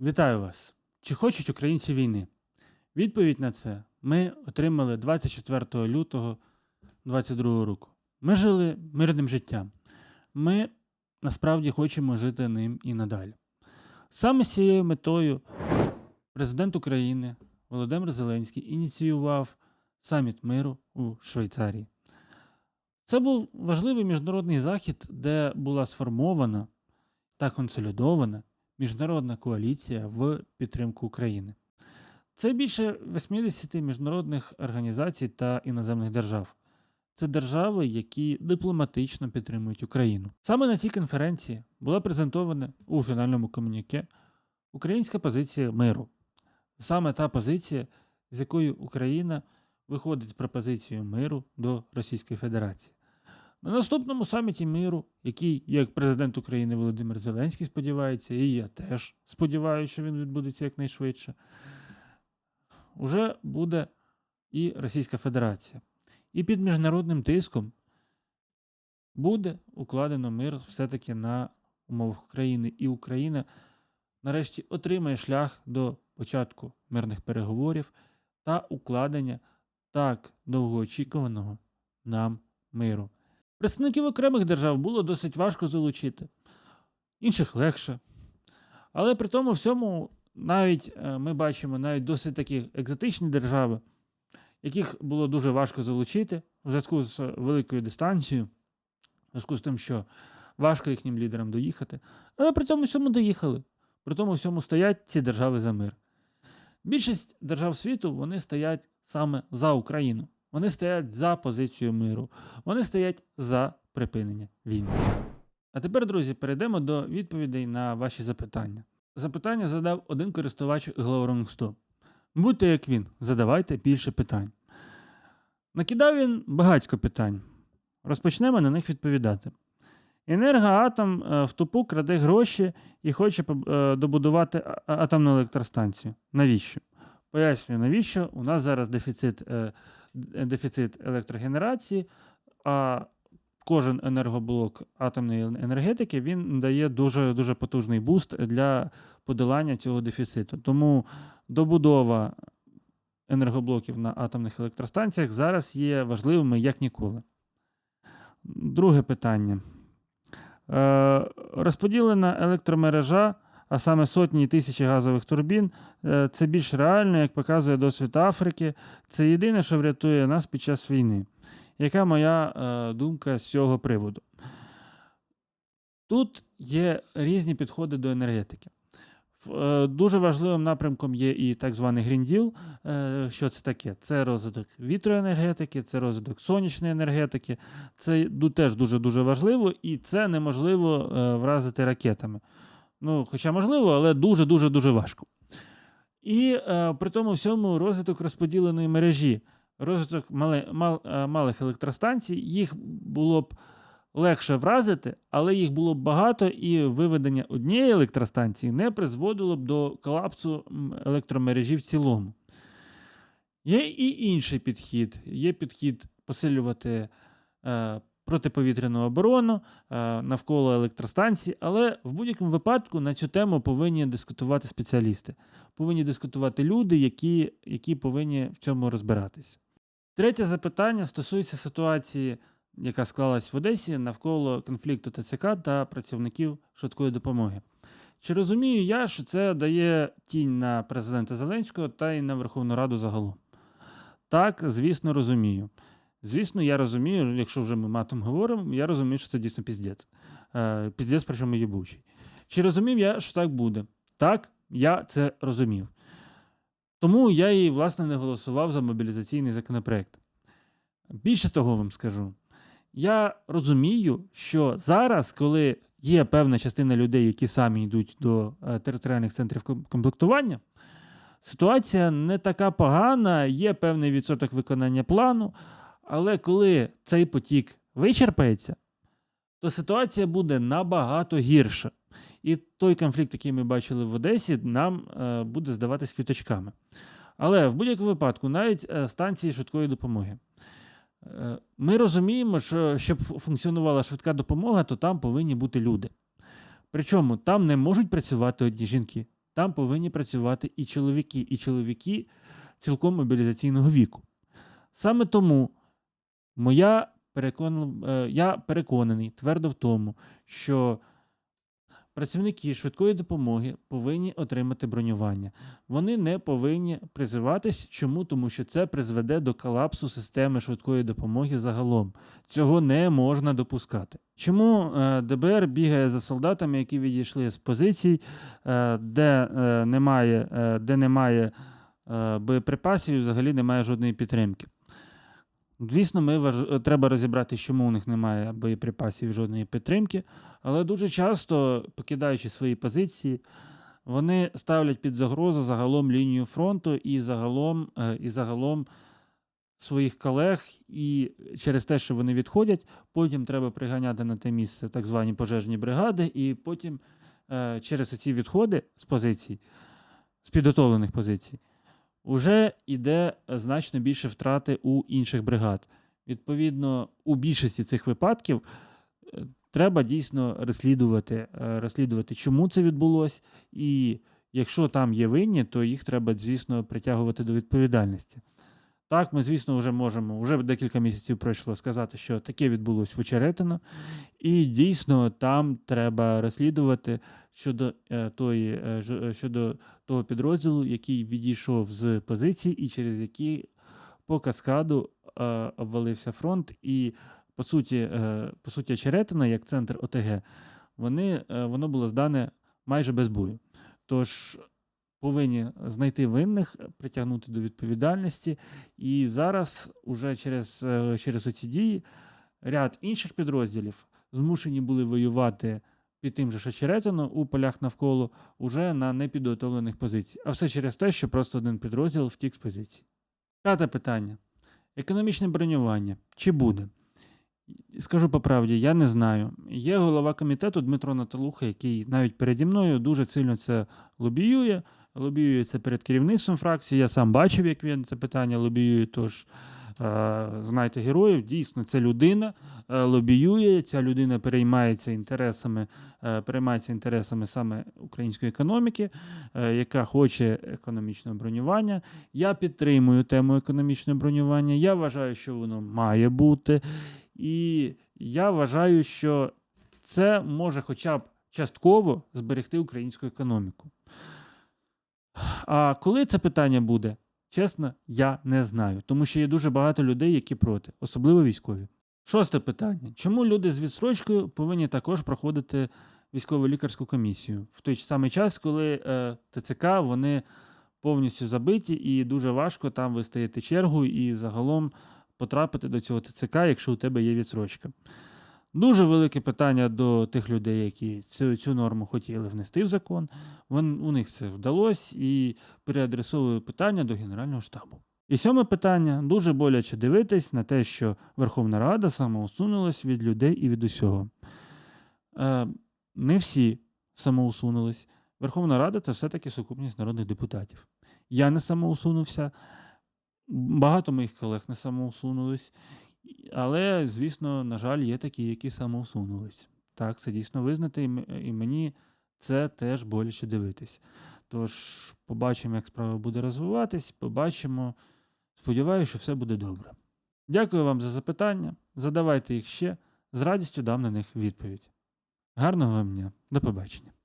Вітаю вас! Чи хочуть українці війни? Відповідь на це ми отримали 24 лютого 2022 року. Ми жили мирним життям. Ми насправді хочемо жити ним і надалі. Саме з цією метою президент України Володимир Зеленський ініціював саміт миру у Швейцарії. Це був важливий міжнародний захід, де була сформована та консолідована міжнародна коаліція в підтримку України. Це більше 80 міжнародних організацій та іноземних держав. Це держави, які дипломатично підтримують Україну. Саме на цій конференції була презентована у фінальному комуніке українська позиція миру. Саме та позиція, з якою Україна виходить з пропозицією миру до Російської Федерації. На наступному саміті миру, який, як президент України Володимир Зеленський сподівається, і я теж сподіваюся, що він відбудеться якнайшвидше, уже буде і Російська Федерація. І під міжнародним тиском буде укладено мир все-таки на умовах України. І Україна нарешті отримає шлях до початку мирних переговорів та укладення так довгоочікуваного нам миру. Представників окремих держав було досить важко залучити, інших легше. Але при тому всьому навіть е, ми бачимо навіть досить такі екзотичні держави, яких було дуже важко залучити у зв'язку з великою дистанцією, в зв'язку з тим, що важко їхнім лідерам доїхати. Але при тому всьому доїхали. При тому всьому стоять ці держави за мир. Більшість держав світу вони стоять саме за Україну. Вони стоять за позицію миру. Вони стоять за припинення війни. А тепер, друзі, перейдемо до відповідей на ваші запитання. Запитання задав один користувач Глаурунг 100. Будьте як він, задавайте більше питань. Накидав він багатько питань. Розпочнемо на них відповідати. Енергоатом е, в тупу краде гроші і хоче е, добудувати атомну електростанцію. Навіщо? Пояснюю, навіщо? У нас зараз дефіцит, е, дефіцит електрогенерації, а кожен енергоблок атомної енергетики він дає дуже, дуже потужний буст для подолання цього дефіциту. Тому добудова енергоблоків на атомних електростанціях зараз є важливими як ніколи. Друге питання. Е, розподілена електромережа, а саме сотні і тисячі газових турбін, е, це більш реально, як показує досвід Африки. Це єдине, що врятує нас під час війни. Яка моя е, думка з цього приводу? Тут є різні підходи до енергетики. Е, Дуже важливим напрямком є і так званий. Е, Що це таке? Це розвиток вітроенергетики, це розвиток сонячної енергетики. Це теж дуже-дуже важливо, і це неможливо вразити ракетами. Ну, хоча можливо, але дуже-дуже дуже важко. І е, при тому всьому розвиток розподіленої мережі, розвиток мале, мал, е, малих електростанцій, їх було б легше вразити, але їх було б багато, і виведення однієї електростанції не призводило б до колапсу електромережі в цілому. Є і інший підхід. Є підхід посилювати е, протиповітряну оборону е, навколо електростанцій, але в будь-якому випадку на цю тему повинні дискутувати спеціалісти, повинні дискутувати люди, які, які повинні в цьому розбиратися. Третє запитання стосується ситуації, яка склалась в Одесі навколо конфлікту ТЦК та працівників швидкої допомоги. Чи розумію я, що це дає тінь на президента Зеленського та й на Верховну Раду загалом? Так, звісно, розумію. Звісно, я розумію, якщо вже ми матом говоримо, я розумію, що це дійсно піздець. Е, піздець, причому їбучий. Чи розумів я, що так буде? Так, я це розумів. Тому я і, власне, не голосував за мобілізаційний законопроект. Більше того вам скажу, я розумію, що зараз, коли є певна частина людей, які самі йдуть до е, територіальних центрів комплектування, ситуація не така погана, є певний відсоток виконання плану, але коли цей потік вичерпається, то ситуація буде набагато гірша. І той конфлікт, який ми бачили в Одесі, нам е, буде здаватись квіточками. Але в будь-якому випадку, навіть е, станції швидкої допомоги. Е, Ми розуміємо, що щоб функціонувала швидка допомога, то там повинні бути люди. Причому там не можуть працювати одні жінки. там повинні працювати і чоловіки, і чоловіки цілком мобілізаційного віку. Саме тому моя перекон... е, я переконаний твердо в тому, що працівники швидкої допомоги повинні отримати бронювання. Вони не повинні призиватись. Чому? Тому що це призведе до колапсу системи швидкої допомоги загалом. Цього не можна допускати. Чому е, ДБР бігає за солдатами, які відійшли з позицій, е, де немає, де немає боєприпасів, і взагалі немає жодної підтримки? Звісно, ми важ... е, треба розібрати, чому у них немає боєприпасів жодної підтримки, але дуже часто, покидаючи свої позиції, вони ставлять під загрозу загалом лінію фронту і загалом, е, і загалом своїх колег. І через те, що вони відходять, потім треба приганяти на те місце так звані пожежні бригади, і потім е, через ці відходи з позицій, з підготовлених позицій, вже йде значно більше втрати у інших бригад. Відповідно, у більшості цих випадків е, треба дійсно розслідувати, е, розслідувати, чому це відбулося, і якщо там є винні, то їх треба, звісно, притягувати до відповідальності. Так, ми, звісно, вже можемо, вже декілька місяців пройшло сказати, що таке відбулося в Очеретино, і дійсно там треба розслідувати щодо е, тої, е, е, щодо того підрозділу, який відійшов з позицій і через який по каскаду обвалився фронт. І по суті, по суті, Очеретина, як центр ОТГ, вони, воно було здане майже без бою. Тож повинні знайти винних, притягнути до відповідальності. І зараз, уже через, е, через ці дії, ряд інших підрозділів змушені були воювати під тим же Шачеретино у полях навколо уже на непідготовлених позиціях. А все через те, що просто один підрозділ втік з позиції. П'яте питання. Економічне бронювання. Чи буде? Скажу по правді, я не знаю. Є голова комітету Дмитро Наталуха, який навіть переді мною дуже сильно це лобіює. Лобіює це перед керівництвом фракції. Я сам бачив, як він це питання лобіює. Тож е, знайте героїв. Дійсно, це людина е, лобіює. Ця людина переймається інтересами, е, переймається інтересами саме української економіки, яка хоче економічного бронювання. Я підтримую тему економічного бронювання. Я вважаю, що воно має бути. І я вважаю, що це може хоча б частково зберегти українську економіку. А коли це питання буде, чесно, я не знаю, тому що є дуже багато людей, які проти, особливо військові. Шосте питання: чому люди з відстрочкою повинні також проходити військово-лікарську комісію в той самий час, коли е, ТЦК вони повністю забиті і дуже важко там вистояти чергу і загалом потрапити до цього ТЦК, якщо у тебе є відсрочка. Дуже велике питання до тих людей, які цю, цю норму хотіли внести в закон. Вон, у них це вдалося і переадресовую питання до Генерального штабу. І сьоме питання дуже боляче дивитись на те, що Верховна Рада самоусунулась від людей і від усього. Е, не всі самоусунулись. Верховна Рада це все-таки сукупність народних депутатів. Я не самоусунувся, багато моїх колег не самоусунулись. Але, звісно, на жаль, є такі, які самоусунулись. Так, це дійсно визнати, і мені це теж боляче дивитись. Тож побачимо, як справа буде розвиватись, побачимо. Сподіваюся, що все буде добре. Дякую вам за запитання. Задавайте їх ще. З радістю дам на них відповідь. Гарного вам дня. До побачення.